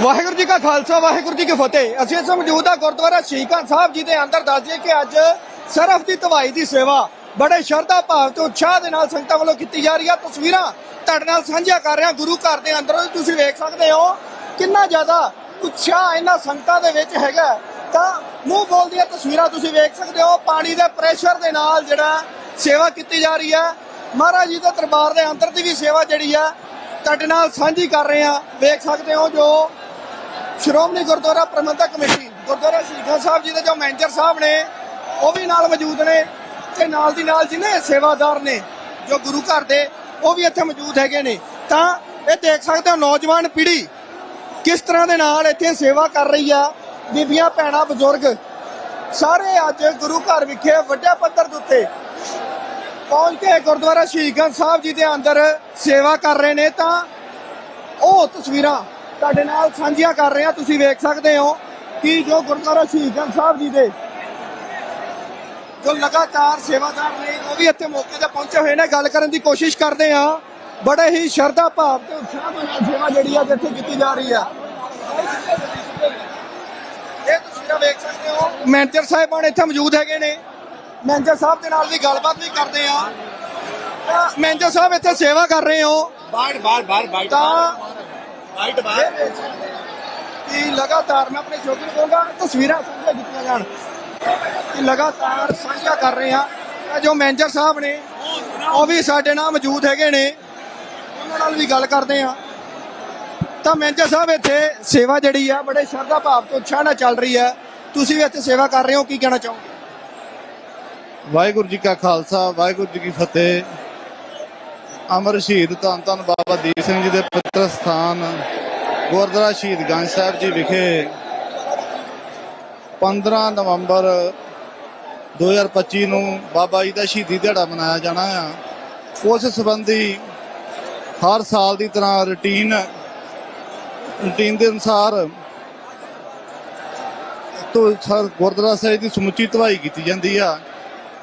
ਵਾਹਿਗੁਰੂ ਜੀ ਕਾ ਖਾਲਸਾ, ਵਾਹਿਗੁਰੂ ਜੀ ਕੀ ਫਤਿਹ। ਅਸੀਂ ਇਸ ਮੌਜੂਦ ਆ ਗੁਰਦੁਆਰਾ ਸ਼ਹੀਕਾਂ ਸਾਹਿਬ ਜੀ ਦੇ ਅੰਦਰ। ਦੱਸ ਦਈਏ ਕਿ ਅੱਜ ਸਰਫ ਦੀ ਧਵਾਈ ਦੀ ਸੇਵਾ ਬੜੇ ਸ਼ਰਧਾ ਭਾਵ ਤੇ ਉਤਸ਼ਾਹ ਦੇ ਨਾਲ ਸੰਗਤਾਂ ਵੱਲੋਂ ਕੀਤੀ ਜਾ ਰਹੀ ਆ। ਤਸਵੀਰਾਂ ਤੁਹਾਡੇ ਨਾਲ ਸਾਂਝੀਆਂ ਕਰ ਰਹੇ ਗੁਰੂ ਘਰ ਦੇ ਅੰਦਰੋਂ। ਤੁਸੀਂ ਵੇਖ ਸਕਦੇ ਹੋ ਕਿੰਨਾ ਜ਼ਿਆਦਾ ਉਤਸ਼ਾਹ ਇਹਨਾਂ ਸੰਗਤਾਂ ਦੇ ਵਿੱਚ ਹੈਗਾ। ਤਾਂ ਮੂੰਹ ਬੋਲਦੀਆਂ ਤਸਵੀਰਾਂ ਤੁਸੀਂ ਵੇਖ ਸਕਦੇ ਹੋ। ਪਾਣੀ ਦੇ ਪ੍ਰੈਸ਼ਰ ਦੇ ਨਾਲ ਜਿਹੜਾ ਸੇਵਾ ਕੀਤੀ ਜਾ ਰਹੀ ਹੈ ਮਹਾਰਾਜ ਜੀ ਦੇ ਦਰਬਾਰ ਦੇ ਅੰਦਰ ਦੀ ਵੀ ਸੇਵਾ ਜਿਹੜੀ ਆ, ਤੁਹਾਡੇ ਨਾਲ ਸਾਂਝੀ ਕਰ ਰਹੇ ਹਾਂ ਵੇਖ ਸਕਦੇ ਹੋ ਜੋ ਸ਼੍ਰੋਮਣੀ ਗੁਰਦੁਆਰਾ ਪ੍ਰਬੰਧਕ ਕਮੇਟੀ, ਗੁਰਦੁਆਰਾ ਸ਼ਹੀਦਾਂ ਸਾਹਿਬ ਜੀ ਦੇ ਜੋ ਮੈਨੇਜਰ ਸਾਹਿਬ ਨੇ, ਉਹ ਵੀ ਨਾਲ ਮੌਜੂਦ ਨੇ ਤੇ ਨਾਲ ਦੀ ਨਾਲ ਜਿਹਨੇ ਸੇਵਾਦਾਰ ਨੇ ਜੋ ਗੁਰੂ ਘਰ ਦੇ, ਉਹ ਵੀ ਇੱਥੇ ਮੌਜੂਦ ਹੈਗੇ ਨੇ। ਤਾਂ ਇਹ ਦੇਖ ਸਕਦੇ ਹੋ ਨੌਜਵਾਨ ਪੀੜ੍ਹੀ ਕਿਸ ਤਰ੍ਹਾਂ ਦੇ ਨਾਲ ਇੱਥੇ ਸੇਵਾ ਕਰ ਰਹੀ ਆ, ਬੀਬੀਆਂ, ਭੈਣਾਂ, ਬਜ਼ੁਰਗ। ਸਾਰੇ ਅੱਜ ਗੁਰੂ ਘਰ ਵਿਖੇ ਵੱਡੇ ਪੱਧਰ ਦੇ ਉੱਤੇ ਪਹੁੰਚ ਕੇ ਗੁਰਦੁਆਰਾ ਸ਼ਹੀਦਗੰਜ ਸਾਹਿਬ ਜੀ ਦੇ ਅੰਦਰ ਸੇਵਾ ਕਰ ਰਹੇ ਨੇ। ਤਾਂ ਉਹ ਤਸਵੀਰਾਂ ਤੁਹਾਡੇ ਨਾਲ ਸਾਂਝੀਆਂ ਕਰ ਰਹੇ ਹਾਂ ਤੁਸੀਂ ਵੇਖ ਸਕਦੇ ਹੋ ਕਿ ਜੋ ਗੁਰਦੁਆਰਾ ਸ਼ਹੀਦਗੰਜ ਸਾਹਿਬ ਜੀ ਦੇ ਜੋ ਲਗਾਤਾਰ ਸੇਵਾਦਾਰ ਨੇ ਉਹ ਵੀ ਇੱਥੇ ਮੌਕੇ ਤੇ ਪਹੁੰਚੇ ਹੋਏ ਨੇ। ਗੱਲ ਕਰਨ ਦੀ ਕੋਸ਼ਿਸ਼ ਕਰਦੇ ਆ ਬੜੇ ਹੀ ਸ਼ਰਧਾ ਭਾਵ ਤੇ ਉਤਸ਼ਾਹ ਦੇ ਨਾਲ ਸੇਵਾ ਜਿਹੜੀ ਆ ਇੱਥੇ ਕੀਤੀ ਜਾ ਰਹੀ ਆ। ਇਹ ਤਸਵੀਰਾਂ ਵੇਖ ਸਕਦੇ ਹੋ ਮੈਨੇਜਰ ਸਾਹਿਬਾਨ ਇੱਥੇ ਮੌਜੂਦ ਹੈਗੇ ਨੇ। ਮੈਨੇਜਰ ਸਾਹਿਬ ਦੇ ਨਾਲ ਵੀ ਗੱਲਬਾਤ ਵੀ ਕਰਦੇ ਆ ਮੈਨੇਜਰ ਸਾਹਿਬ ਇੱਥੇ ਸੇਵਾ ਕਰ ਰਹੇ ਹੋ। ਬਾਹਰ ਬਾਹਰ ਬਾਹਰ ਬਾਹਰ। ਤਾਂ ਬਾਈਟ ਬਾਹਰ ਕਿ ਲਗਾਤਾਰ ਮੈਂ ਆਪਣੇ ਸ਼ੌਕੀ ਨੂੰ ਕਹੂੰਗਾ ਤਸਵੀਰਾਂ ਸਾਂਝੀਆਂ ਕੀਤੀਆਂ ਜਾਣ। ਕਿ ਲਗਾਤਾਰ ਸਾਂਝਾ ਕਰ ਰਹੇ ਹਾਂ। ਤਾਂ ਜੋ ਮੈਨੇਜਰ ਸਾਹਿਬ ਨੇ ਉਹ ਵੀ ਸਾਡੇ ਨਾਲ ਮੌਜੂਦ ਹੈਗੇ ਨੇ। ਉਹਨਾਂ ਨਾਲ ਵੀ ਗੱਲ ਕਰਦੇ ਹਾਂ। ਤਾਂ ਮੈਨੇਜਰ ਸਾਹਿਬ ਇੱਥੇ ਸੇਵਾ ਜਿਹੜੀ ਆ ਬੜੇ ਸ਼ਰਧਾ ਭਾਵ ਤੋਂ ਉਤਸ਼ਾਹ ਨਾਲ ਚੱਲ ਰਹੀ ਹੈ ਤੁਸੀਂ ਵੀ ਇੱਥੇ ਸੇਵਾ ਕਰ ਰਹੇ ਹੋ ਕੀ ਕਹਿਣਾ ਚਾਹੋਗੇ? ਵਾਹਿਗੁਰੂ ਜੀ ਕਾ ਖਾਲਸਾ ਵਾਹਿਗੁਰੂ ਜੀ ਕੀ ਫਤਿਹ। ਅਮਰ ਸ਼ਹੀਦ ਧੰਨ ਧੰਨ ਬਾਬਾ ਦੀਪ ਸਿੰਘ ਜੀ ਦੇ ਪਵਿੱਤਰ ਸਥਾਨ ਗੁਰਦੁਆਰਾ ਸ਼ਹੀਦਗੰਜ ਸਾਹਿਬ ਜੀ ਵਿਖੇ 15 ਨਵੰਬਰ 2025 ਨੂੰ ਬਾਬਾ ਜੀ ਦਾ ਸ਼ਹੀਦੀ ਦਿਹਾੜਾ ਮਨਾਇਆ ਜਾਣਾ ਆ। ਉਸ ਸੰਬੰਧੀ ਹਰ ਸਾਲ ਦੀ ਤਰ੍ਹਾਂ ਰੁਟੀਨ ਰੁਟੀਨ ਦੇ ਅਨੁਸਾਰ ਤੋਂ ਗੁਰਦੁਆਰਾ ਸਾਹਿਬ ਦੀ ਸਮੁੱਚੀ ਧਵਾਈ ਕੀਤੀ ਜਾਂਦੀ ਆ।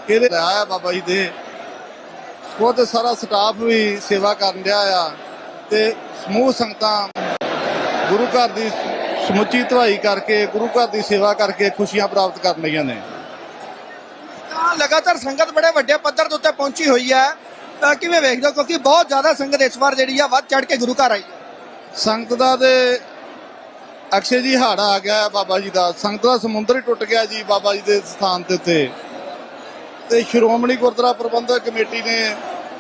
ਇਹਦੇ ਆਇਆ ਬਾਬਾ ਜੀ ਦੇ। ਉਹ ਤੇ ਸਾਰਾ ਸਟਾਫ ਵੀ ਸੇਵਾ ਕਰਨ ਡਿਆ ਆ ਤੇ ਸਮੂਹ ਸੰਗਤਾਂ ਗੁਰੂ ਘਰ ਦੀ ਸਮੁੱਚੀ ਧਵਾਈ ਕਰਕੇ ਗੁਰੂ ਘਰ ਦੀ ਸੇਵਾ ਕਰਕੇ ਖੁਸ਼ੀਆਂ ਪ੍ਰਾਪਤ ਕਰਨ ਲਈਆਂ ਨੇ। ਤਾਂ ਲਗਾਤਾਰ ਸੰਗਤ ਬੜੇ ਵੱਡੇ ਪੱਧਰ ਦੇ ਉੱਤੇ ਪਹੁੰਚੀ ਹੋਈ ਹੈ। ਤਾਂ ਕਿਵੇਂ ਵੇਖਦੇ ਹੋ? ਕਿਉਂਕਿ ਬਹੁਤ ਜ਼ਿਆਦਾ ਸੰਗਤ ਇਸ ਵਾਰ ਜਿਹੜੀ ਆ ਵੱਧ ਚੜ ਕੇ ਗੁਰੂ ਘਰ ਆਈ ਸੰਗਤ ਦਾ ਤੇ ਅਕਸ਼ੇ ਜੀ ਹਾੜਾ ਆ ਗਿਆ ਬਾਬਾ ਜੀ ਦਾ। ਸੰਗਤ ਦਾ ਸਮੁੰਦਰ ਹੀ ਟੁੱਟ ਗਿਆ ਜੀ ਬਾਬਾ ਜੀ ਦੇ ਸਥਾਨ ਤੇ ਉੱਤੇ। ਤੇ ਸ਼੍ਰੋਮਣੀ ਗੁਰਦੁਆਰਾ ਪ੍ਰਬੰਧਕ ਕਮੇਟੀ ਨੇ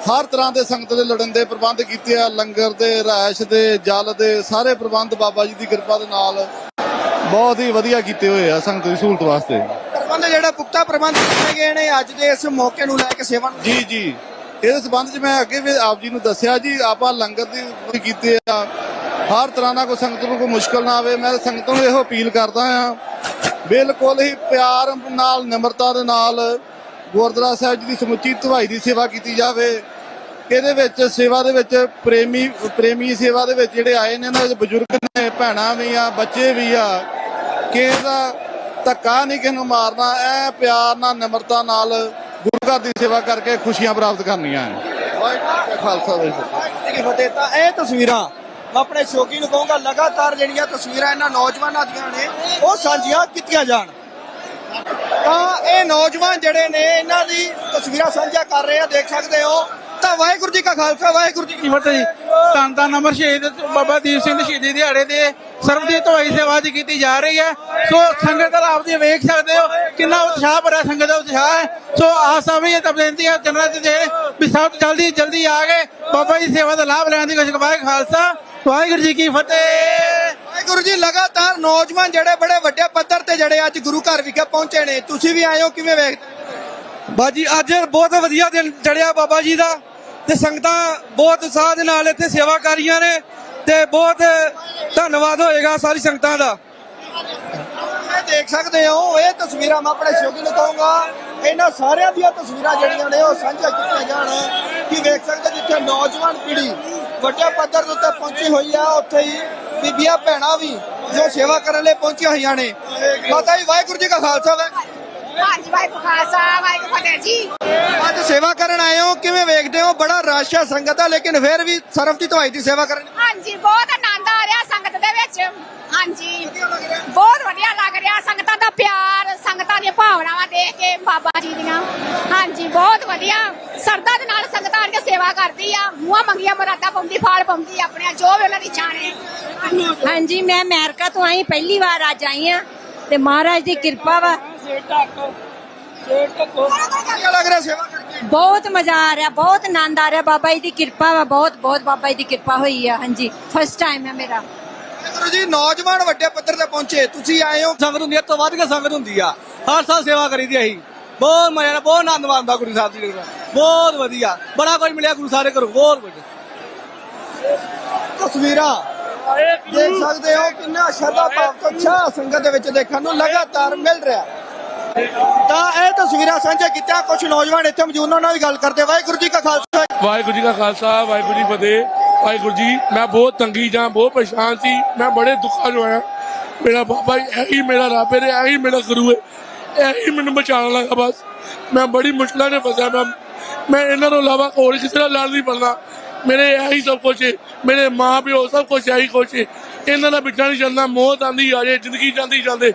ਹਰ ਤਰ੍ਹਾਂ ਦੇ ਸੰਗਤ ਦੇ ਲੜਨ ਦੇ ਪ੍ਰਬੰਧ ਕੀਤੇ ਆ ਲੰਗਰ ਦੇ ਰਾਇਸ਼ ਦੇ ਜਲ ਦੇ ਸਾਰੇ ਪ੍ਰਬੰਧ ਬਾਬਾ ਜੀ ਦੀ ਕਿਰਪਾ ਦੇ ਨਾਲ ਬਹੁਤ ਹੀ ਵਧੀਆ ਕੀਤੇ ਹੋਏ ਆ ਸੰਗਤ ਦੀ ਸਹੂਲਤ ਵਾਸਤੇ। ਪ੍ਰਬੰਧ ਜਿਹੜਾ ਪੁਖਤਾ ਪ੍ਰਬੰਧ ਕੀਤੇ ਗਏ ਨੇ ਅੱਜ ਦੇ ਇਸ ਮੌਕੇ ਨੂੰ ਲੈ ਕੇ ਸੇਵਾ ਨੂੰ ਜੀ ਜੀ। ਇਹਦੇ ਸਬੰਧ ਚ ਮੈਂ ਅੱਗੇ ਵੀ ਆਪ ਜੀ ਨੂੰ ਦੱਸਿਆ ਜੀ ਆਪਾਂ ਲੰਗਰ ਦੀ ਵੀ ਕੀਤੇ ਆ। ਹਰ ਤਰ੍ਹਾਂ ਦਾ ਕੋਈ ਸੰਗਤ ਨੂੰ ਕੋਈ ਮੁਸ਼ਕਲ ਨਾ ਆਵੇ ਮੈਂ ਸੰਗਤ ਨੂੰ ਇਹੋ ਅਪੀਲ ਕਰਦਾ ਆ ਬਿਲਕੁਲ ਹੀ ਪਿਆਰ ਨਾਲ ਨਿਮਰਤਾ ਦੇ ਨਾਲ ਗੁਰਦੁਆਰਾ ਸਾਹਿਬ ਜੀ ਦੀ ਸਮੁੱਚੀ ਧਵਾਈ ਦੀ ਸੇਵਾ ਕੀਤੀ ਜਾਵੇ। ਇਹਦੇ ਵਿੱਚ ਸੇਵਾ ਦੇ ਵਿੱਚ ਪ੍ਰੇਮੀ ਪ੍ਰੇਮੀ ਸੇਵਾ ਦੇ ਵਿੱਚ ਜਿਹੜੇ ਆਏ ਨੇ ਇਹਨਾਂ ਵਿੱਚ ਬਜ਼ੁਰਗ ਨੇ ਭੈਣਾਂ ਵੀ ਆ ਬੱਚੇ ਵੀ ਆ ਕਿ ਇਹਦਾ ਧੱਕਾ ਨਹੀਂ ਕਿਸੇ ਨੂੰ ਮਾਰਨਾ ਐ ਪਿਆਰ ਨਾਲ ਨਿਮਰਤਾ ਨਾਲ ਗੁਰੂ ਘਰ ਦੀ ਸੇਵਾ ਕਰਕੇ ਖੁਸ਼ੀਆਂ ਪ੍ਰਾਪਤ ਕਰਨੀਆਂ ਹੈ ਖਾਲਸਾ ਵਾਹਿਗੁਰੂ ਫਤਿਹ। ਤਾਂ ਇਹ ਤਸਵੀਰਾਂ ਮੈਂ ਆਪਣੇ ਸ਼ੌਕੀ ਨੂੰ ਕਹੂੰਗਾ ਲਗਾਤਾਰ ਜਿਹੜੀਆਂ ਤਸਵੀਰਾਂ ਇਹਨਾਂ ਨੌਜਵਾਨਾਂ ਦੀਆਂ ਨੇ ਉਹ ਸਾਂਝੀਆਂ ਕੀਤੀਆਂ ਜਾਣ। ਤਾਂ ਇਹ ਨੌਜਵਾਨ ਜਿਹੜੇ ਨੇ, ਇਹਨਾਂ ਦੀ ਤਸਵੀਰਾਂ ਸਾਂਝਾ ਕਰ ਰਹੇ ਆ, ਦੇਖ ਸਕਦੇ ਹੋ। ਤਾਂ ਵਾਹਿਗੁਰੂ ਜੀ ਕਾ ਖਾਲਸਾ, ਵਾਹਿਗੁਰੂ ਜੀ ਕੀ ਫਤਿਹ ਜੀ। ਧੰਨ ਧੰਨ ਅਮਰ ਸ਼ਹੀਦ ਬਾਬਾ ਦੀਪ ਸਿੰਘ ਸ਼ਹੀਦੀ ਦਿਹਾੜੇ ਤੇ ਸਰਬ ਦੀ ਸੇਵਾ ਅੱਜ ਕੀਤੀ ਜਾ ਰਹੀ ਹੈ। ਸੋ ਸੰਗਤ ਦਾ ਆਪ ਜੀ ਵੇਖ ਸਕਦੇ ਹੋ, ਕਿੰਨਾ ਉਤਸ਼ਾਹ ਭਰਿਆ ਸੰਗਤ ਦਾ ਉਤਸ਼ਾਹ ਹੈ। ਸੋ ਆਸ ਵੀ ਇਹ ਤਾਂ ਬੇਨਤੀ ਹੈ ਜਨਰਲ ਦੇ ਵੀ ਸਭ ਤੋਂ ਜਲਦੀ ਜਲਦੀ ਆ ਕੇ ਬਾਬਾ ਜੀ ਸੇਵਾ ਦਾ ਲਾਭ ਲੈਣ ਦੀ ਕੋਸ਼ਿਸ਼ ਵਾਹਿਗੁਰੂ ਖਾਲਸਾ, ਵਾਹਿਗੁਰੂ ਜੀ ਕੀ ਫਤਿਹ। ਵਾਹਿਗੁਰੂ ਜੀ ਲਗਾਤਾਰ ਨੌਜਵਾਨ ਜਿਹੜੇ ਬੜੇ ਵੱਡੇ ਪੱਧਰ ਤੇ ਜਿਹੜੇ ਅੱਜ ਗੁਰੂ ਘਰ ਵਿਖੇ ਪਹੁੰਚੇ ਨੇ। ਤੁਸੀਂ ਵੀ ਆਏ ਹੋ ਕਿਵੇਂ ਵੇਖਦੇ ਬਾਜੀ ਅੱਜ ਬਹੁਤ ਵਧੀਆ ਦਿਨ ਚੜਿਆ ਬਾਬਾ ਜੀ ਦਾ ਤੇ ਸੰਗਤਾਂ ਬਹੁਤ ਉਤਸ਼ਾਹ ਦੇ ਨਾਲ ਇੱਥੇ ਸੇਵਾ ਕਰ ਰਹੀਆਂ ਨੇ ਤੇ ਬਹੁਤ ਧੰਨਵਾਦ ਹੋਏਗਾ ਸਾਰੀ ਸੰਗਤਾਂ ਦਾ। ਇਹ ਦੇਖ ਸਕਦੇ ਹੋ ਇਹ ਤਸਵੀਰਾਂ ਮੈਂ ਆਪਣੇ ਸ਼ੌਕੀ ਨੂੰ ਕਹੂੰਗਾ ਇਹਨਾਂ ਸਾਰਿਆਂ ਦੀਆਂ ਤਸਵੀਰਾਂ ਜਿਹੜੀਆਂ ਨੇ ਉਹ ਸਾਂਝਾ ਕੀਤੀਆਂ ਜਾਣ। ਕਿ ਵੇਖ ਸਕਦੇ ਜਿੱਥੇ ਨੌਜਵਾਨ ਪੀੜ੍ਹੀ ਵੱਡੇ ਪੱਧਰ ਦੇ ਉੱਤੇ ਪਹੁੰਚੀ ਹੋਈ ਆ ਉੱਥੇ ਹੀ ਬੀਬੀਆਂ ਭੈਣਾਂ ਵੀ ਜੋ ਸੇਵਾ ਕਰਨ ਲਈ ਪਹੁੰਚੀਆਂ ਹੋਈਆਂ ਨੇ। ਮਾਤਾ ਜੀ ਵਾਹਿਗੁਰੂ ਜੀ ਕਾ ਖਾਲਸਾ ਵਾਹਿਗੁਰੂ ਹਾਂਜੀ ਵਾਹਿਗੁਰੂ ਖਾਲਸਾ ਵਾਹਿਗੁਰੂ ਫਤਿਹ ਜੀ। ਅੱਜ ਸੇਵਾ ਕਰਨ ਆਏ ਹੋ ਕਿਵੇਂ ਵੇਖਦੇ ਹੋ? ਬੜਾ ਰਸ਼ ਆ ਸੰਗਤ ਦਾ ਲੇਕਿਨ ਫਿਰ ਵੀ ਦੀ ਧਵਾਈ ਦੀ ਸੇਵਾ ਕਰਨ। ਹਾਂਜੀ ਬਹੁਤ ਆਨੰਦ ਆ ਰਿਹਾ ਸੰਗਤ ਦੇ ਵਿੱਚ। ਹਾਂਜੀ। ਬਹੁਤ ਵਧੀਆ ਲੱਗ ਰਿਹਾ ਸੰਗਤਾਂ ਦਾ ਪਿਆਰ, ਸੰਗਤਾਂ ਦੀਆਂ ਭਾਵਨਾਵਾਂ ਦੇਖ ਕੇ ਬਾਬਾ ਜੀ ਦੀਆਂ। ਹਾਂਜੀ, ਬਹੁਤ ਵਧੀਆ। ਸਰਦਾ ਦੇ ਨਾਲ ਸੰਗਤਾਂ ਆ ਕੇ ਸੇਵਾ ਕਰਦੀ ਆ। ਮੂੰਹਾਂ ਮੰਗੀਆਂ, ਮਰਾਦਾ ਪਾਉਂਦੀ, ਫਾਲ ਪਾਉਂਦੀ ਆਪਣੀਆਂ, ਜੋ ਵੀ ਉਹਨਾਂ ਦੀ ਚਾਹਣੇ ਹਾਂਜੀ, ਮੈਂ ਅਮਰੀਕਾ ਤੋਂ ਆਈ, ਪਹਿਲੀ ਵਾਰ ਅੱਜ ਆਈ ਆ। ਤੇ ਮਹਾਰਾਜ ਦੀ ਕਿਰਪਾ ਵਾ। ਬਹੁਤ ਮਜ਼ਾ ਆ ਰਿਹਾ, ਬਹੁਤ ਆਨੰਦ ਆ ਰਿਹਾ। ਬਾਬਾ ਜੀ ਦੀ ਕਿਰਪਾ ਵਾ, ਬਹੁਤ ਬਹੁਤ ਬਾਬਾ ਜੀ ਦੀ ਕਿਰਪਾ ਹੋਈ ਆ। ਹਾਂਜੀ ਫਸਟ ਟਾਈਮ ਹੈ ਮੇਰਾ। ਗੁਰੂ ਜੀ, ਨੌਜਵਾਨ ਵੱਡੇ ਪੱਧਰ ਤੇ ਪਹੁੰਚੇ। ਤੁਸੀਂ ਆਏ ਹੋ। ਸੰਗਤ ਹੁੰਦੀ ਹੈ ਤੋਂ ਵੱਧ ਕੇ ਸੰਗਤ ਹੁੰਦੀ ਆ। ਹਰ ਸਾਲ ਸੇਵਾ ਕਰੀਦੀ ਅਸੀਂ। ਬਹੁਤ ਮਜ਼ਾ ਆਇਆ, ਬਹੁਤ ਆਨੰਦ ਆਉਂਦਾ ਗੁਰੂ ਸਾਹਿਬ ਜੀ ਦੇ ਬਹੁਤ ਵਧੀਆ। ਬੜਾ ਕੁਝ ਮਿਲਿਆ ਗੁਰੂ ਸਾਹਿਬ ਦੇ ਘਰੋਂ, ਬਹੁਤ ਕੁਝ। ਤਸਵੀਰਾਂ ਦੇਖ ਸਕਦੇ ਹੋ ਕਿੰਨਾ ਸ਼ਰਧਾ ਭਾਵ ਤੋਂ ਉਤਸ਼ਾਹ ਸੰਗਤ ਦੇ ਵਿੱਚ ਦੇਖਣ ਨੂੰ ਲਗਾਤਾਰ ਮਿਲ ਰਿਹਾ। ਤਾਂ ਇਹ ਤਸਵੀਰਾਂ ਸਾਂਝਾ ਕੀਤੀਆਂ। ਕੁਝ ਨੌਜਵਾਨ ਇੱਥੇ ਮੌਜੂਦ ਉਹਨਾਂ ਨਾਲ ਵੀ ਗੱਲ ਕਰਦੇ ਵਾਹਿਗੁਰੂ ਜੀ ਕਾ ਖਾਲਸਾ। ਵਾਹਿਗੁਰੂ ਜੀ ਕਾ ਖਾਲਸਾ, ਵਾਹਿਗੁਰੂ ਜੀ ਫਤਿਹ। ਵਾਹਿਗੁਰੂ ਜੀ, ਮੈਂ ਬਹੁਤ ਤੰਗੀ ਜਾਂ ਬਹੁਤ ਪਰੇਸ਼ਾਨ ਸੀ। ਮੈਂ ਬੜੇ ਦੁੱਖਾਂ 'ਚ ਆਇਆ। ਮੇਰਾ ਬਾਬਾ ਇਹੀ ਮੇਰਾ ਰੱਬ ਹੈ, ਇਹੀ ਮੇਰਾ ਗੁਰੂ ਹੈ। ਇਹੀ ਮੈਨੂੰ ਬਚਾਉਣ ਲੱਗਾ ਬਸ। ਮੈਂ ਬੜੀ ਮੁਸ਼ਕਲਾਂ ਨੇ ਫਸਿਆ, ਮੈਂ ਮੈਂ ਇਹਨਾਂ ਤੋਂ ਇਲਾਵਾ ਹੋਰ ਕਿਸੇ ਨਾਲ ਲੜ ਨਹੀਂ ਪੜਨਾ। ਮੇਰੇ ਇਹੀ ਸਭ ਕੁਝ ਹੈ ਮੇਰੇ ਮਾਂ ਪਿਓ ਸਭ ਕੁਝ ਇਹੀ ਕੁਝ ਇਹਨਾਂ ਦਾ ਬਿਠਾ ਨਹੀਂ ਚੱਲਣਾ ਮੌਤ ਆਂਦੀ ਆ ਜੇ, ਜ਼ਿੰਦਗੀ ਜਾਂਦੀ ਜਾਂਦੇ।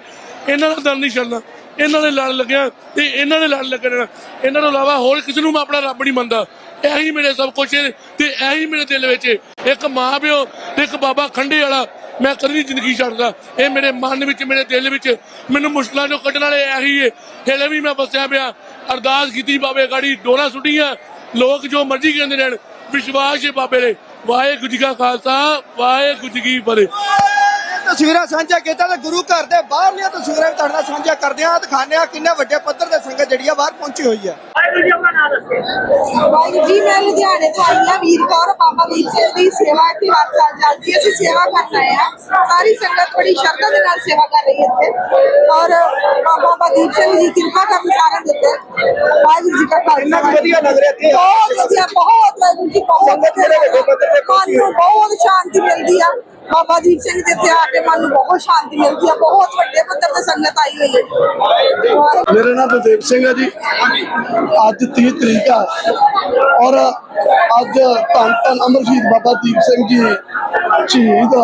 ਇਹਨਾਂ ਦਾ ਦਰ ਨਹੀਂ ਚੱਲਣਾ ਇਹਨਾਂ ਦੇ ਲੜ ਲੱਗਿਆ ਤੇ ਇਹਨਾਂ ਦੇ ਲੜ ਲੱਗਣਾ ਇਹਨਾਂ ਤੋਂ ਇਲਾਵਾ ਹੋਰ ਕਿਸੇ ਨੂੰ ਮੈਂ ਆਪਣਾ ਰੱਬ ਨਹੀਂ ਮੰਨਦਾ। ਇਹੀ ਮੇਰੇ ਸਭ ਕੁਝ ਤੇ ਇਹੀ ਮੇਰੇ ਦਿਲ ਵਿੱਚ ਇੱਕ ਮਾਂ ਪਿਓ ਤੇ ਇੱਕ ਬਾਬਾ ਖੰਡੇ ਵਾਲਾ ਮੈਂ ਕਦੀ ਨਹੀਂ ਜ਼ਿੰਦਗੀ ਛੱਡਦਾ। ਇਹ ਮੇਰੇ ਮਨ ਵਿੱਚ, ਮੇਰੇ ਦਿਲ ਵਿੱਚ ਮੈਨੂੰ ਮੁਸ਼ਕਲਾਂ ਚੋਂ ਕੱਢਣ ਵਾਲੇ ਇਹੀ ਹੈ। ਹਲੇ ਵੀ ਮੈਂ ਫਸਿਆ ਪਿਆ। ਅਰਦਾਸ ਕੀਤੀ ਬਾਬੇ ਗਾੜੀ ਡੋਲਾ ਸੁੱਟੀਆਂ। ਲੋਕ ਜੋ ਮਰਜ਼ੀ ਕਹਿੰਦੇ ਰਹਿਣ। ਵਿਸ਼ਵਾਸ ਹੈ ਬਾਬੇ ਦੇ। ਵਾਹਿਗੁਰੂ ਜੀ ਕਾ ਖਾਲਸਾ, ਵਾਹਿਗੁਰੂ ਜੀ ਕੀ ਫਤਿਹ। ਤਸਵੀਰਾਂ ਸਾਂਝਾ ਕੀਤਾ ਤੇ ਗੁਰੂ ਘਰ ਦੇ ਬਾਹਰਲੀਆਂ ਤਸਵੀਰਾਂ ਵੀ ਤੁਹਾਡੇ ਨਾਲ ਸਾਂਝਾ ਕਰਦੇ ਹਾਂ ਦਿਖਾਉਂਦੇ ਹਾਂ ਕਿੰਨੇ ਵੱਡੇ ਪੱਧਰ ਤੇ ਸੰਗਤ ਜਿਹੜੀ ਆ ਬਾਹਰ ਪਹੁੰਚੀ ਹੋਈ ਹੈ ਵਾਹਿਗੁਰੂ ਜੀ ਮੈਂ ਲੁਧਿਆਣੇ ਤੋਂ ਆਈ ਹਾਂ ਵੀਰ ਕੌਰ ਬਾਬਾ ਦੀਪ ਸਿੰਘ ਦੀ ਸੇਵਾ ਇੱਥੇ ਹਰ ਸਾਲ ਚੱਲਦੀ ਹੈ। ਅਸੀਂ ਸੇਵਾ ਕਰਨ ਆਏ ਹਾਂ। ਸਾਰੀ ਸੰਗਤ ਬੜੀ ਸ਼ਰਧਾ ਦੇ ਨਾਲ ਸੇਵਾ ਕਰ ਰਹੀ ਹੈ ਇੱਥੇ। ਔਰ ਬਾਬਾ ਦੀਪ ਸਿੰਘ ਜੀ ਕਿਰਪਾ ਕਰਨ ਸਾਰਿਆਂ ਦੇ ਉੱਤੇ ਵਾਹਿਗੁਰੂ ਜੀ ਕਾ ਕਿੰਨਾ ਖਾਲਸਾ ਕੁ ਵਧੀਆ ਲੱਗ ਰਿਹਾ ਇੱਥੇ। ਆ ਕੇ। ਬਹੁਤ ਵਧੀਆ ਬਹੁਤ ਵਾਹਿਗੁਰੂ ਜੀ ਬਹੁਤ ਸੰਗਤ ਜਿਹੜੇ ਵੱਡੇ ਪੱਧਰ ਤੇ ਪਹੁੰਚੀ ਮਨ ਨੂੰ ਬਹੁਤ ਸ਼ਾਂਤੀ ਮਿਲਦੀ ਆ। ਬਾਬਾ ਦੀਪ ਸਿੰਘ ਦੇ ਇੱਥੇ ਆ ਕੇ ਮਨ ਨੂੰ ਬਹੁਤ ਸ਼ਾਂਤੀ ਮਿਲਦੀ ਆ, ਬਹੁਤ ਵੱਡੇ ਪੱਧਰ ਤੇ ਸੰਗਤ ਆਈ ਹੋਈ ਹੈ। ਮੇਰਾ ਨਾਮ ਬਲਦੇਵ ਸਿੰਘ ਹੈ ਜੀ। ਅੱਜ 30 ਤਰੀਕ ਆ। ਔਰ ਅੱਜ ਧੰਨ ਧੰਨ ਅਮਰ ਸ਼ਹੀਦ ਬਾਬਾ ਦੀਪ ਸਿੰਘ ਜੀ ਸ਼ਹੀਦ,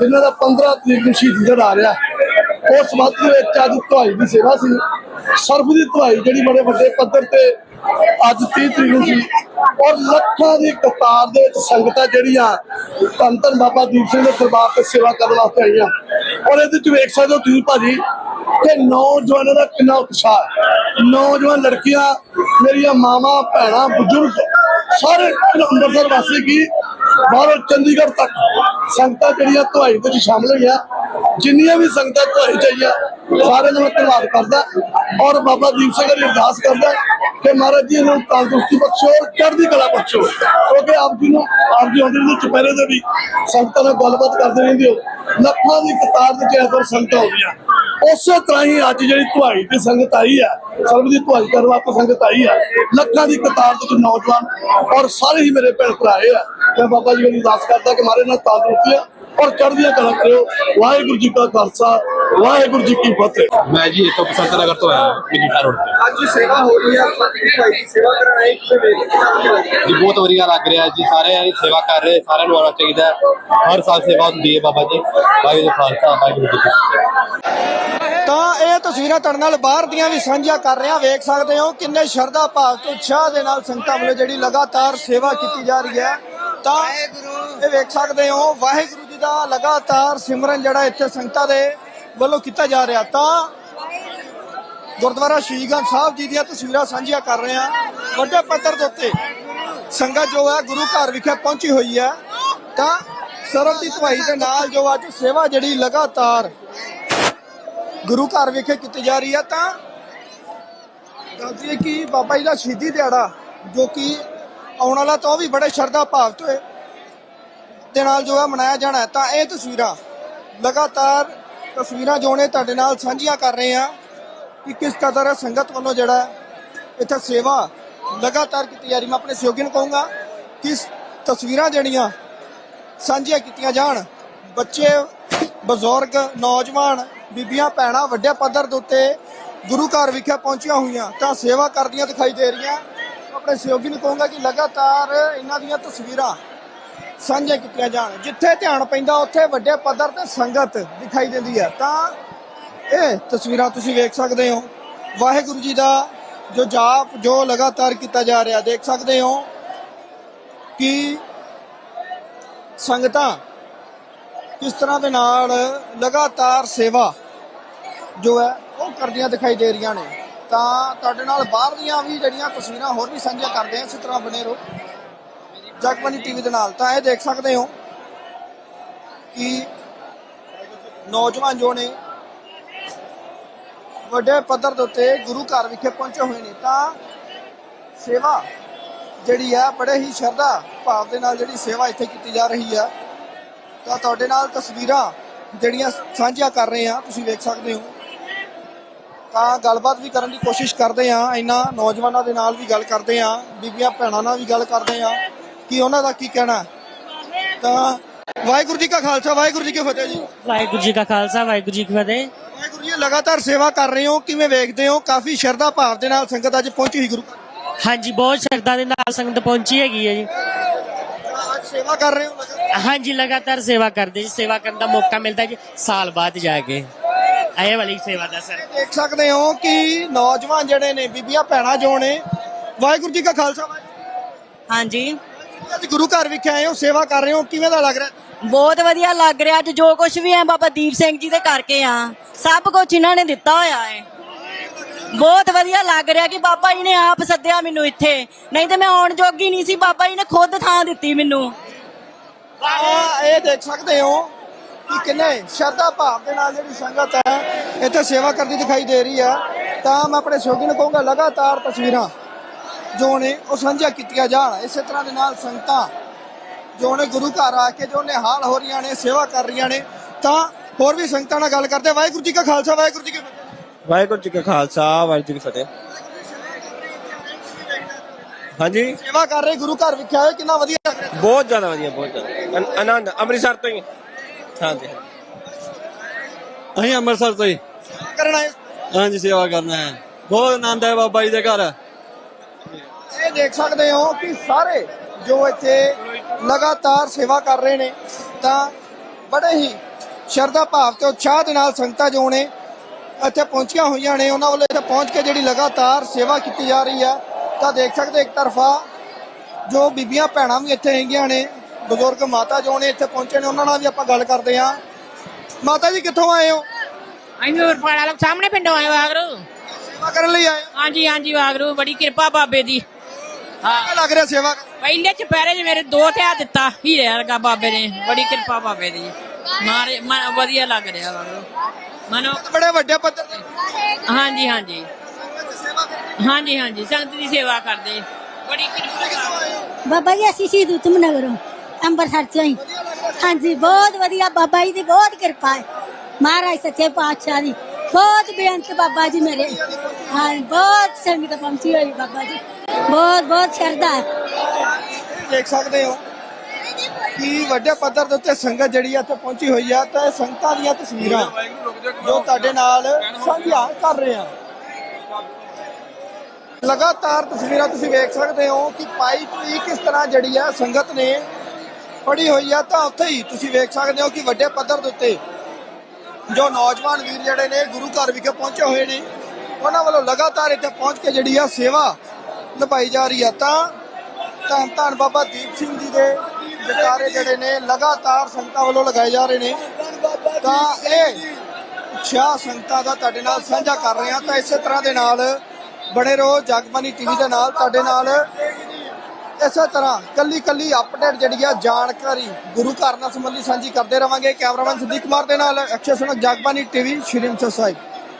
ਜਿਨ੍ਹਾਂ ਦਾ 15 ਤਰੀਕ ਨੂੰ ਸ਼ਹੀਦੀ ਦਿਨ ਆ। ਰਿਹਾ ਉਸ ਸੰਬੰਧ ਦੇ ਵਿੱਚ ਅੱਜ ਧੁਆਈ ਦੀ ਸੇਵਾ ਸੀ। ਸਰਬ ਦੀ ਧੁਆਈ ਜਿਹੜੀ ਬੜੇ ਵੱਡੇ ਪੱਧਰ ਤੇ ਅੱਜ 30 ਤਰੀਕ ਨੂੰ ਸੀ। ਔਰ ਲੱਖਾਂ ਦੀ ਕਤਾਰ ਦੇ ਵਿੱਚ ਸੰਗਤਾਂ ਜਿਹੜੀਆਂ ਧੰਨ ਧੰਨ ਬਾਬਾ ਦੀਪ ਸਿੰਘ ਦੇ ਦਰਬਾਰ ਤੇ ਸੇਵਾ ਕਰਨ ਵਾਸਤੇ ਆਈਆਂ। ਔਰ ਇਹਦੇ ਵਿੱਚ ਵੇਖ ਸਕਦੇ ਹੋ ਤੁਸੀਂ ਭਾਜੀ ਕਿ ਨੌਜਵਾਨਾਂ ਦਾ ਕਿੰਨਾ ਉਤਸ਼ਾਹ ਨੌਜਵਾਨ ਲੜਕੀਆਂ, ਮੇਰੀਆਂ ਮਾਵਾਂ, ਭੈਣਾਂ, ਬਜ਼ੁਰਗ, ਸਾਰੇ ਅੰਮ੍ਰਿਤਸਰ ਵਾਸੀ ਕੀ ਬਾਹਰੋਂ ਚੰਡੀਗੜ੍ਹ ਤੱਕ ਸੰਗਤਾਂ ਜਿਹੜੀਆਂ ਧੁਆਈ ਵਿੱਚ ਸ਼ਾਮਲ ਹੋਈਆਂ। ਜਿੰਨੀਆਂ ਵੀ ਸੰਗਤਾਂ ਧੁਆਈ ਚਾਹੀਆਂ ਸਾਰਿਆਂ ਦਾ ਮੈਂ ਧੰਨਵਾਦ ਕਰਦਾ। ਔਰ ਬਾਬਾ ਦੀਪ ਸਿੰਘ ਦੀ ਅਰਦਾਸ ਕਰਦਾ ਕਿ ਮਹਾਰਾਜ ਜੀ ਨੂੰ ਤੰਦਰੁਸਤੀ ਬਖਸ਼ੋ ਔਰ ਚੜ੍ਹਦੀ ਕਲਾ ਬਖਸ਼ੋ। ਕਿਉਂਕਿ ਆਪ ਜੀ ਨੂੰ, ਆਪ ਜੀ ਹੁੰਦੇ ਨੇ ਚੁਪਹਿਰੇ ਦੇ ਵੀ ਸੰਗਤਾਂ ਨਾਲ ਗੱਲਬਾਤ ਕਰਦੇ ਰਹਿੰਦੇ ਹੋ। ਲੱਖਾਂ ਦੀ ਕਤਾਰ ਦੇ ਚੈਦਰ ਸੰਗਤਾਂ ਆਉਂਦੀਆਂ। ਉਸੇ ਤਰ੍ਹਾਂ ਹੀ ਅੱਜ ਜਿਹੜੀ ਧੁਆਈ ਦੀ ਸੰਗਤ ਆਈ ਹੈ, ਸਰਬ ਦੀ ਧੁਆਈ ਕਰਨ ਵਾਸਤੇ ਸੰਗਤ ਆਈ ਹੈ, ਲੱਖਾਂ ਦੀ ਕਤਾਰ ਦੇ ਨੌਜਵਾਨ ਔਰ ਸਾਰੇ ਹੀ ਮੇਰੇ ਭੈਣ ਭਰਾ ਆਏ ਆ। ਮੈਂ ਬਾਬਾ ਜੀ ਨੂੰ ਅਰਦਾਸ ਕਰਦਾ ਕਿ ਮਾਰੇ ਨਾਲ ਤੰਦਰੁਸਤੀਆਂ ਔਰ ਚੜ੍ਹਦੀਆਂ ਕਲਾ ਕਰਿਓ। ਵਾਹਿਗੁਰੂ ਜੀ ਕਾ ਖਾਲਸਾ ਵਾਹਿਗੁਰੂ ਜੀ ਕੀ ਫਤਿਹ। ਮੈਂ ਜੀ ਇੱਥੋਂ ਬਸੰਤ ਨਗਰ ਤੋਂ ਆਇਆ ਮਜੀਠਾ ਰੋਡ ਤੇ। ਅੱਜ ਸੇਵਾ ਹੋ ਰਹੀ ਹੈ ਭਾਈ ਦੀ ਸੇਵਾ ਕਰਨ ਆਏ ਕਿਵੇਂ ਵੇਖ ਜੀ ਬਹੁਤ ਵਧੀਆ ਲੱਗ ਰਿਹਾ ਜੀ ਸਾਰੇ ਇਹ ਸੇਵਾ ਕਰ ਰਹੇ ਸਾਰਿਆਂ ਨੂੰ ਆਉਣਾ ਚਾਹੀਦਾ ਹੈ। ਹਰ ਸਾਲ ਸੇਵਾ ਹੁੰਦੀ ਹੈ ਬਾਬਾ ਜੀ। ਵਾਹਿਗੁਰੂ ਜੀ ਖਾਲਸਾ ਵਾਹਿਗੁਰੂ ਜੀ ਕੀ ਫਤਿਹ। ਤਾਂ ਇਹ ਤਸਵੀਰਾਂ ਤੁਹਾਡੇ ਨਾਲ ਬਾਹਰ ਦੀਆਂ ਵੀ ਸਾਂਝੀਆਂ ਕਰ ਰਹੇ ਵੇਖ ਸਕਦੇ ਹੋ ਕਿੰਨੇ ਸ਼ਰਧਾ ਭਾਵ ਤੇ ਉਤਸ਼ਾਹ ਦੇ ਨਾਲ ਸੰਗਤਾਂ ਵੱਲੋਂ ਜਿਹੜੀ ਲਗਾਤਾਰ ਸੇਵਾ ਕੀਤੀ ਜਾ ਰਹੀ ਹੈ। ਤਾਂ ਇਹ ਵੇਖ ਸਕਦੇ ਹੋ ਵਾਹਿਗੁਰੂ ਜੀ ਦਾ ਲਗਾਤਾਰ ਸਿਮਰਨ ਜਿਹੜਾ ਇੱਥੇ ਸੰਗਤਾਂ ਦੇ ਵੱਲੋਂ ਕੀਤਾ ਜਾ ਰਿਹਾ ਤਾਂ ਗੁਰਦੁਆਰਾ ਸ਼ਹੀਦਗੰਜ ਸਾਹਿਬ ਜੀ ਦੀਆਂ ਤਸਵੀਰਾਂ ਸਾਂਝੀਆਂ ਕਰ ਰਹੇ ਹਾਂ। ਵੱਡੇ ਪੱਧਰ ਦੇ ਉੱਤੇ ਸੰਗਤ ਜੋ ਹੈ, ਗੁਰੂ ਘਰ ਵਿਖੇ ਪਹੁੰਚੀ ਹੋਈ ਹੈ। ਤਾਂ ਸਰਬ ਦੀ ਧਵਾਈ ਦੇ ਨਾਲ ਜੋ ਅੱਜ ਸੇਵਾ ਜਿਹੜੀ ਲਗਾਤਾਰ ਗੁਰੂ ਘਰ ਵਿਖੇ ਕੀਤੀ ਜਾ ਰਹੀ ਹੈ, ਤਾਂ ਦੱਸਦੀਏ ਕਿ ਬਾਬਾ ਜੀ ਦਾ ਸ਼ਹੀਦੀ ਦਿਹਾੜਾ, ਜੋ ਕਿ ਆਉਣ ਵਾਲਾ ਤਾਂ ਉਹ ਵੀ ਬੜੇ ਸ਼ਰਧਾ ਭਾਵ ਤੋਂ ਦੇ ਨਾਲ ਜੋ ਹੈ ਮਨਾਇਆ ਜਾਣਾ ਤਾਂ ਇਹ ਤਸਵੀਰਾਂ ਲਗਾਤਾਰ ਤਸਵੀਰਾਂ ਜੋ ਨੇ ਤੁਹਾਡੇ ਨਾਲ ਸਾਂਝੀਆਂ ਕਰ ਰਹੇ ਹਾਂ ਕਿ ਕਿਸ ਕਦਰ ਸੰਗਤ ਵੱਲੋਂ ਜਿਹੜਾ ਇੱਥੇ ਸੇਵਾ ਲਗਾਤਾਰ ਕੀਤੀ ਜਾ ਰਹੀ। ਮੈਂ ਆਪਣੇ ਸਹਿਯੋਗੀ ਨੂੰ ਕਹੂੰਗਾ ਕਿ ਤਸਵੀਰਾਂ ਜਿਹੜੀਆਂ ਸਾਂਝੀਆਂ ਕੀਤੀਆਂ ਜਾਣ, ਬੱਚੇ, ਬਜ਼ੁਰਗ, ਨੌਜਵਾਨ, ਬੀਬੀਆਂ, ਭੈਣਾਂ, ਵੱਡੇ ਪੱਧਰ ਦੇ ਉੱਤੇ ਗੁਰੂ ਘਰ ਵਿਖੇ ਪਹੁੰਚੀਆਂ ਹੋਈਆਂ, ਤਾਂ ਸੇਵਾ ਕਰਦੀਆਂ ਦਿਖਾਈ ਦੇ ਰਹੀਆਂ। ਆਪਣੇ ਸਹਿਯੋਗੀ ਨੂੰ ਕਹੂੰਗਾ ਕਿ ਲਗਾਤਾਰ ਇਹਨਾਂ ਦੀਆਂ ਤਸਵੀਰਾਂ ਸਾਂਝੇ ਕੀਤੀਆਂ ਜਾਣ। ਜਿੱਥੇ ਧਿਆਨ ਪੈਂਦਾ, ਉੱਥੇ ਵੱਡੇ ਪੱਧਰ ਤੇ ਸੰਗਤ ਦਿਖਾਈ ਦਿੰਦੀ ਹੈ। ਤਾਂ ਇਹ ਤਸਵੀਰਾਂ ਤੁਸੀਂ ਵੇਖ ਸਕਦੇ ਹੋ। ਵਾਹਿਗੁਰੂ ਜੀ ਦਾ ਜੋ ਜਾਪ, ਜੋ ਲਗਾਤਾਰ ਕੀਤਾ ਜਾ ਰਿਹਾ, ਦੇਖ ਸਕਦੇ ਹੋ ਕਿ ਸੰਗਤਾਂ ਕਿਸ ਤਰ੍ਹਾਂ ਦੇ ਨਾਲ ਲਗਾਤਾਰ ਸੇਵਾ ਜੋ ਹੈ, ਉਹ ਕਰਦੀਆਂ ਦਿਖਾਈ ਦੇ ਰਹੀਆਂ ਨੇ। ਤਾਂ ਤੁਹਾਡੇ ਨਾਲ ਬਾਹਰ ਦੀਆਂ ਵੀ ਜਿਹੜੀਆਂ ਤਸਵੀਰਾਂ ਹੋਰ ਵੀ ਸਾਂਝੀਆਂ ਕਰਦੇ ਹਾਂ, ਇਸ ਤਰ੍ਹਾਂ ਬਣੇ ਰਹੋ। ਜਗਬਾਨੀ ਟੀਵੀ ਦੇ ਨਾਲ। ਤਾਂ ਇਹ ਦੇਖ ਸਕਦੇ ਹੋ ਕਿ ਨੌਜਵਾਨ ਜੋ ਨੇ, ਵੱਡੇ ਪੱਧਰ ਦੇ ਉੱਤੇ ਗੁਰੂ ਘਰ ਵਿਖੇ ਪਹੁੰਚੇ ਹੋਏ ਨੇ। ਤਾਂ ਸੇਵਾ ਜਿਹੜੀ ਹੈ ਬੜੇ ਹੀ ਸ਼ਰਧਾ ਭਾਵ ਦੇ ਨਾਲ ਜਿਹੜੀ ਸੇਵਾ ਇੱਥੇ ਕੀਤੀ ਜਾ ਰਹੀ ਹੈ ਤਾਂ ਤੁਹਾਡੇ ਨਾਲ ਤਸਵੀਰਾਂ ਜਿਹੜੀਆਂ ਸਾਂਝੀਆਂ ਕਰ ਰਹੇ ਹਾਂ, ਤੁਸੀਂ ਵੇਖ ਸਕਦੇ ਹੋ। ਤਾਂ ਗੱਲਬਾਤ ਵੀ ਕਰਨ ਦੀ ਕੋਸ਼ਿਸ਼ ਕਰਦੇ ਹਾਂ। ਇਹਨਾਂ ਨੌਜਵਾਨਾਂ ਦੇ ਨਾਲ ਵੀ ਗੱਲ ਕਰਦੇ ਹਾਂ, ਬੀਬੀਆਂ ਭੈਣਾਂ ਨਾਲ ਵੀ ਗੱਲ ਕਰਦੇ ਹਾਂ। ਕਿ ਉਹਨਾਂ ਦਾ ਕੀ ਕਹਿਣਾ? ਤਾਂ ਵਾਹਿਗੁਰੂ ਜੀ ਕਾ ਖਾਲਸਾ ਵਾਹਿਗੁਰੂ ਜੀ ਕੀ ਫਤਿਹ ਜੀ। ਵਾਹਿਗੁਰੂ ਜੀ ਕਾ ਖਾਲਸਾ ਵਾਹਿਗੁਰੂ ਜੀ ਕੀ ਫਤਿਹ। ਵਾਹਿਗੁਰੂ ਜੀ ਲਗਾਤਾਰ ਸੇਵਾ ਕਰ ਰਹੇ ਹੋ ਕਿਵੇਂ ਵੇਖਦੇ ਹੋ? ਕਾਫੀ ਸ਼ਰਧਾ ਭਾਵ ਦੇ ਨਾਲ ਸੰਗਤ ਅੱਜ ਪਹੁੰਚੀ ਹੋਈ ਗੁਰੂ ਘਰ। ਹਾਂਜੀ ਬਹੁਤ ਸ਼ਰਧਾ ਦੇ ਨਾਲ ਸੰਗਤ ਪਹੁੰਚੀ ਹੈਗੀ ਹੈ ਜੀ। ਅੱਜ ਸੇਵਾ ਕਰ ਰਹੇ ਹੋ ਲਗਾਤਾਰ। ਹਾਂਜੀ ਲਗਾਤਾਰ ਸੇਵਾ ਕਰਦੇ ਜੀ ਸੇਵਾ ਕਰਨ ਦਾ ਮੌਕਾ ਮਿਲਦਾ ਜੀ ਸਾਲ ਬਾਅਦ ਜਾ ਕੇ। ਇਹ ਵਾਲੀ ਸੇਵਾ ਦਾ ਸਰ। ਦੇਖ ਸਕਦੇ ਹੋ ਕਿ ਨੌਜਵਾਨ ਜਿਹੜੇ ਨੇ ਬੀਬੀਆਂ ਭੈਣਾਂ ਜੋ ਨੇ ਵਾਹਿਗੁਰੂ ਜੀ ਕਾ ਖਾਲਸਾ ਵਾਹਿਗੁਰੂ ਹਾਂਜੀ। ਅੱਜ ਗੁਰੂ ਘਰ ਵਿਖੇ ਆਏ ਹੋ ਸੇਵਾ ਕਰ ਰਹੇ ਹੋ ਕਿਵੇਂ ਦਾ ਲੱਗ ਰਿਹਾ? ਬਹੁਤ ਵਧੀਆ ਲੱਗ ਰਿਹਾ ਅੱਜ ਜੋ ਕੁਝ ਵੀ ਹੈ ਬਾਬਾ ਦੀਪ ਸਿੰਘ ਜੀ ਦੇ ਕਰਕੇ ਆ ਸਭ ਕੁਝ ਇਹਨਾਂ ਨੇ ਦਿੱਤਾ ਹੋਇਆ ਹੈ। ਬਹੁਤ ਵਧੀਆ ਲੱਗ ਰਿਹਾ ਕਿ ਬਾਬਾ ਜੀ ਨੇ ਆਪ ਸੱਦਿਆ ਮੈਨੂੰ ਇੱਥੇ ਨਹੀਂ ਤੇ ਮੈਂ ਆਉਣ ਜੋਗੀ ਨਹੀਂ ਸੀ ਬਾਬਾ ਜੀ ਨੇ ਖੁਦ ਥਾਂ ਦਿੱਤੀ ਮੈਨੂੰ। ਆ ਇਹ ਦੇਖ ਸਕਦੇ ਹੋ ਕਿ ਕਿੰਨੇ ਸ਼ਰਧਾ ਭਾਵ ਦੇ ਨਾਲ ਜਿਹੜੀ ਸੰਗਤ ਹੈ ਇੱਥੇ ਸੇਵਾ ਕਰਦੀ ਦਿਖਾਈ ਦੇ ਰਹੀ ਹੈ। ਤਾਂ ਮੈਂ ਆਪਣੇ ਸੋਗੀ ਨੂੰ ਕਹੂੰਗਾ ਲਗਾਤਾਰ ਤਸਵੀਰਾਂ। ਜੋ ਨੇ ਉਹ ਸਾਂਝਾ ਕੀਤੀਆਂ ਜਾਣ। ਇਸੇ ਤਰ੍ਹਾਂ ਦੇ ਨਾਲ ਸੰਗਤਾਂ ਜੋ ਨੇ ਗੁਰੂ ਘਰ ਆ ਕੇ ਜੋ ਨਿਹਾਲ ਹੋ ਰਹੀਆਂ ਨੇ ਸੇਵਾ ਕਰ ਰਹੀਆਂ ਨੇ ਤਾਂ ਹੋਰ ਵੀ ਸੰਗਤਾਂ ਨਾਲ ਗੱਲ ਕਰਦੇ। ਵਾਹਿਗੁਰੂ ਜੀ ਕਾ ਖਾਲਸਾ ਵਾਹਿਗੁਰੂ ਜੀ ਕੀ ਫਤਿਹ। ਵਾਹਿਗੁਰੂ ਜੀ ਕਾ ਖਾਲਸਾ ਵਾਹਿਗੁਰੂ ਜੀ ਕੀ ਫਤਿਹ। ਹਾਂਜੀ? ਸੇਵਾ ਕਰ ਰਹੇ ਗੁਰੂ ਘਰ ਵਿਖੇ ਆਏ ਕਿੰਨਾ ਵਧੀਆ ਲੱਗ ਰਿਹਾ। ਬਹੁਤ ਜ਼ਿਆਦਾ ਵਧੀਆ ਬਹੁਤ ਜ਼ਿਆਦਾ। ਆਨੰਦ ਅੰਮ੍ਰਿਤਸਰ ਤੋਂ ਹੀ। ਹਾਂਜੀ ਅਸੀਂ ਅੰਮ੍ਰਿਤਸਰ ਤੋਂ ਹੀ। ਕਰਨ ਆਏ ਹਾਂਜੀ ਸੇਵਾ ਕਰਨਾ ਹੈ। ਬਹੁਤ ਆਨੰਦ ਹੈ ਬਾਬਾ ਜੀ ਦੇ ਘਰ। ਇਹ ਦੇਖ ਸਕਦੇ ਹੋ ਕਿ ਸਾਰੇ ਜੋ ਇੱਥੇ ਲਗਾਤਾਰ ਸੇਵਾ ਕਰ ਰਹੇ ਨੇ ਤਾਂ ਬੜੇ ਹੀ ਸ਼ਰਧਾ ਭਾਵ ਤੇ ਉਤਸ਼ਾਹ ਦੇ ਨਾਲ ਸੰਗਤਾਂ ਜੋ ਨੇ ਇੱਥੇ ਪਹੁੰਚੀਆਂ ਹੋਈਆਂ ਨੇ ਉਹਨਾਂ ਵੱਲੋਂ ਇੱਥੇ ਪਹੁੰਚ ਕੇ ਜਿਹੜੀ ਲਗਾਤਾਰ ਸੇਵਾ ਕੀਤੀ ਜਾ ਰਹੀ ਆ ਤਾਂ ਦੇਖ ਸਕਦੇ ਇੱਕ ਤਰਫਾ ਜੋ ਬੀਬੀਆਂ ਭੈਣਾਂ ਵੀ ਇੱਥੇ ਹੈਗੀਆਂ ਨੇ ਬਜ਼ੁਰਗ ਮਾਤਾ ਜੋ ਨੇ ਇੱਥੇ ਪਹੁੰਚੇ ਨੇ ਉਹਨਾਂ ਨਾਲ ਵੀ ਆਪਾਂ ਗੱਲ ਕਰਦੇ ਹਾਂ। ਮਾਤਾ ਜੀ ਕਿੱਥੋਂ ਆਏ ਹੋ? ਅਸੀਂ ਨੂਰਪਾਲ ਵਾਲਾ ਸਾਹਮਣੇ ਪਿੰਡੋਂ ਆਏ ਵਾਗਰੂ। ਸੇਵਾ ਕਰਨ ਲਈ ਆਏ ਹੋ? ਹਾਂਜੀ ਹਾਂਜੀ ਵਾਗਰੂ ਬੜੀ ਕਿਰਪਾ ਬਾਬੇ ਦੀ। ਹਾਂ। ਲੱਗ ਰਿਹਾ ਸੇਵਾ? ਪਹਿਲੇ ਚੁਪਹਿਰੇ 'ਚ ਮੇਰੇ ਦੋ ਧਿਆ ਦਿੱਤਾ ਹੀਰੇ ਵਰਗਾ ਬਾਬੇ ਨੇ ਬੜੀ ਕਿਰਪਾ ਬਾਬੇ ਦੀ। ਮਾਰੇ ਮਨ ਵਧੀਆ ਲੱਗ ਰਿਹਾ ਵਾਗਰੂ ਮਨੋ ਬੜੇ ਵੱਡੇ ਪੱਧਰ ਤੇ। ਹਾਂਜੀ ਹਾਂਜੀ। ਹਾਂਜੀ ਹਾਂਜੀ ਸੰਗਤ ਦੀ ਸੇਵਾ ਕਰਦੇ। ਬੜੀ ਕਿਰਪਾ ਬਾਬਾ ਜੀ ਅਸੀਂ ਸ਼ਹੀਦ ਉਤਮ ਨਗਰੋਂ ਅੰਮ੍ਰਿਤਸਰ ਤੋਂ ਹੀ। ਹਾਂਜੀ ਬਹੁਤ ਵਧੀਆ ਬਾਬਾ ਜੀ ਦੀ ਬਹੁਤ ਕਿਰਪਾ ਹੈ। ਮਹਾਰਾਜ ਸੱਚੇ ਪਾਤਸ਼ਾਹ ਦੀ। ਬਹੁਤ ਬੇਅੰਤ ਬਾਬਾ ਜੀ ਮੇਰੇ। ਹਾਂ ਬਹੁਤ ਸੰਗਤ ਪਹੁੰਚੀ ਹੋਈ ਬਾਬਾ ਜੀ। ਬਹੁਤ ਬਹੁਤ ਸ਼ਰਧਾ ਦੇਖ ਸਕਦੇ ਹੋ ਕਿ ਵੱਡੇ ਪੱਧਰ ਦੇ ਉੱਤੇ ਸੰਗਤ ਜਿਹੜੀ ਆ ਇੱਥੇ ਪਹੁੰਚੀ ਹੋਈ ਆ ਤੇ ਸੰਗਤਾਂ ਦੀਆਂ ਤਸਵੀਰਾਂ ਜੋ ਤੁਹਾਡੇ ਨਾਲ ਸਾਂਝੀਆਂ ਕਰ ਰਹੇ ਆ। ਲਗਾਤਾਰ ਤਸਵੀਰਾਂ ਤੁਸੀਂ ਵੇਖ ਸਕਦੇ ਹੋ ਕਿ ਪਾਈਪ ਵੀ ਕਿਸ ਤਰ੍ਹਾਂ ਜਿਹੜੀ ਆ ਸੰਗਤ ਨੇ ਫੜੀ ਹੋਈ ਆ। ਤਾਂ ਉੱਥੇ ਹੀ ਤੁਸੀਂ ਵੇਖ ਸਕਦੇ ਹੋ ਕਿ ਵੱਡੇ ਪੱਧਰ ਦੇ ਉੱਤੇ ਜੋ ਨੌਜਵਾਨ ਵੀਰ ਜਿਹੜੇ ਨੇ ਗੁਰੂ ਘਰ ਵਿਖੇ ਪਹੁੰਚੇ ਹੋਏ ਨੇ, ਉਹਨਾਂ ਵੱਲੋਂ ਲਗਾਤਾਰ ਇੱਥੇ ਪਹੁੰਚ ਕੇ ਜਿਹੜੀ ਆ ਸੇਵਾ ਨਿਭਾਈ ਜਾ ਰਹੀ ਹੈ। ਤਾਂ ਧੰਨ ਧੰਨ ਬਾਬਾ ਦੀਪ ਸਿੰਘ ਜੀ ਦੇ ਜਕਾਰੇ ਜਿਹੜੇ ਨੇ, ਲਗਾਤਾਰ ਸੰਗਤਾਂ ਵੱਲੋਂ ਲਗਾਏ ਜਾ ਰਹੇ ਨੇ। ਤਾਂ ਇਹ ਉਤਸ਼ਾਹ ਸੰਗਤਾਂ ਦਾ ਤੁਹਾਡੇ ਨਾਲ ਸਾਂਝਾ ਕਰ ਰਹੇ ਹਾਂ। ਤਾਂ ਇਸੇ ਤਰ੍ਹਾਂ ਦੇ ਨਾਲ ਬਣੇ ਰਹੋ ਜਗਬਾਨੀ ਟੀਵੀ ਦੇ ਨਾਲ ਤੁਹਾਡੇ ਨਾਲ। ਇਸੇ ਤਰ੍ਹਾਂ ਕੱਲੀ ਕੱਲੀ ਅਪਡੇਟ ਜਿਹੜੀ ਆ, ਜਾਣਕਾਰੀ ਗੁਰੂ ਘਰ ਨਾਲ ਸੰਬੰਧੀ ਸਾਂਝੀ ਕਰਦੇ ਰਵਾਂਗੇ। ਕੈਮਰਾਮੈਨ ਸੰਦੀਪ ਕੁਮਾਰ ਦੇ ਨਾਲ, ਅਕਸ਼ੇ ਸੁਨਕ ਜਗਬਾਨੀ ਟੀਵੀ, ਸ਼੍ਰੀ ਅੰਮ੍ਰਿਤਸਰ ਸਾਹਿਬ।